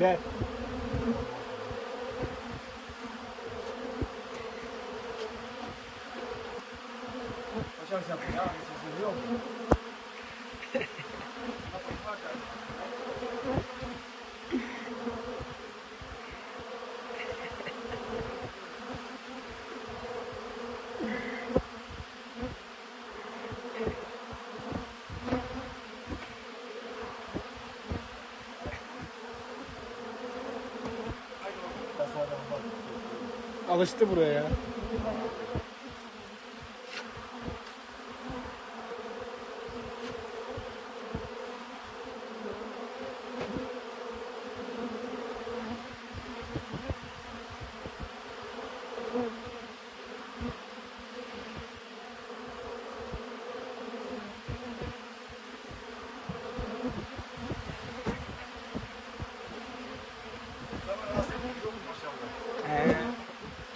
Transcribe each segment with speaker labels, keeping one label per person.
Speaker 1: Girer.
Speaker 2: Başarı yaptı ya. Yok.
Speaker 1: Alıştı buraya ya.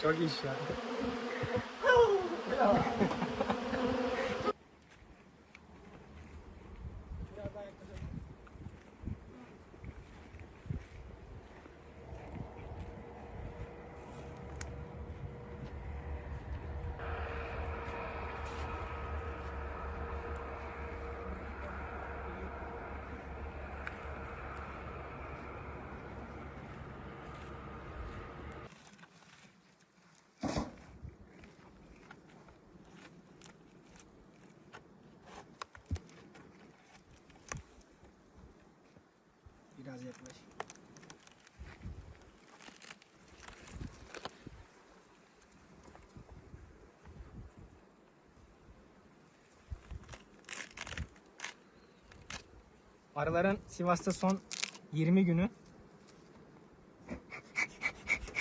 Speaker 1: Çok inşallah. Arıların Sivas'ta son 20 günü.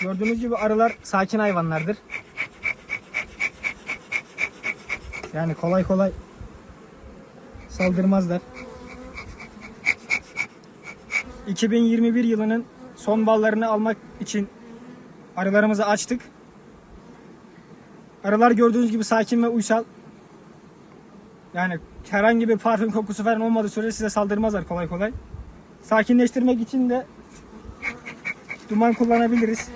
Speaker 1: Gördüğünüz gibi arılar sakin hayvanlardır. Yani kolay kolay saldırmazlar. 2021 yılının son ballarını almak için arılarımızı açtık. Arılar gördüğünüz gibi sakin ve uysal. Yani herhangi bir parfüm kokusu falan olmadığı sürece size saldırmazlar kolay kolay. Sakinleştirmek için de duman kullanabiliriz.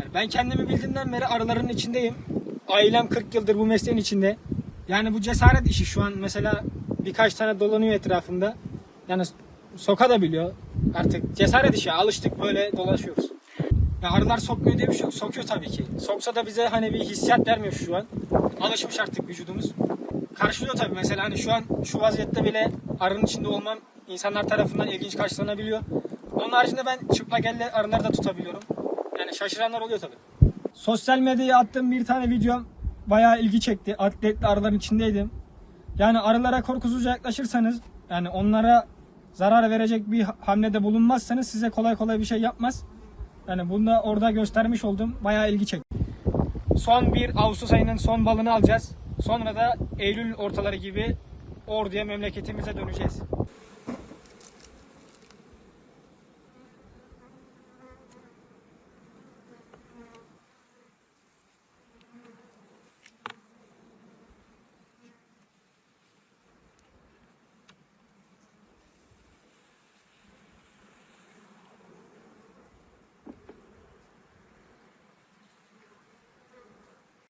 Speaker 1: Yani ben kendimi bildiğimden beri arıların içindeyim. Ailem 40 yıldır bu mesleğin içinde. Yani bu cesaret işi şu an mesela birkaç tane dolanıyor etrafımda. Yani soka da biliyor. Artık cesaret işi. Alıştık böyle dolaşıyoruz. Ya arılar sokmuyor diye bir şey yok. Sokuyor tabii ki. Soksa da bize hani bir hissiyat vermiyor şu an. Alışmış artık vücudumuz. Karşılıyor tabii mesela hani şu an şu vaziyette bile arının içinde olmam insanlar tarafından ilginç karşılanabiliyor. Onun haricinde ben çıplak elle arıları da tutabiliyorum. Yani şaşıranlar oluyor tabii. Sosyal medyaya attığım bir tane videom bayağı ilgi çekti. Atletli arıların içindeydim. Yani arılara korkusuzca yaklaşırsanız yani onlara zarar verecek bir hamlede bulunmazsanız size kolay kolay bir şey yapmaz. Yani bunu da orada göstermiş oldum. Bayağı ilgi çekti. Son bir Ağustos ayının son balını alacağız. Sonra da Eylül ortaları gibi Ordu'ya memleketimize döneceğiz.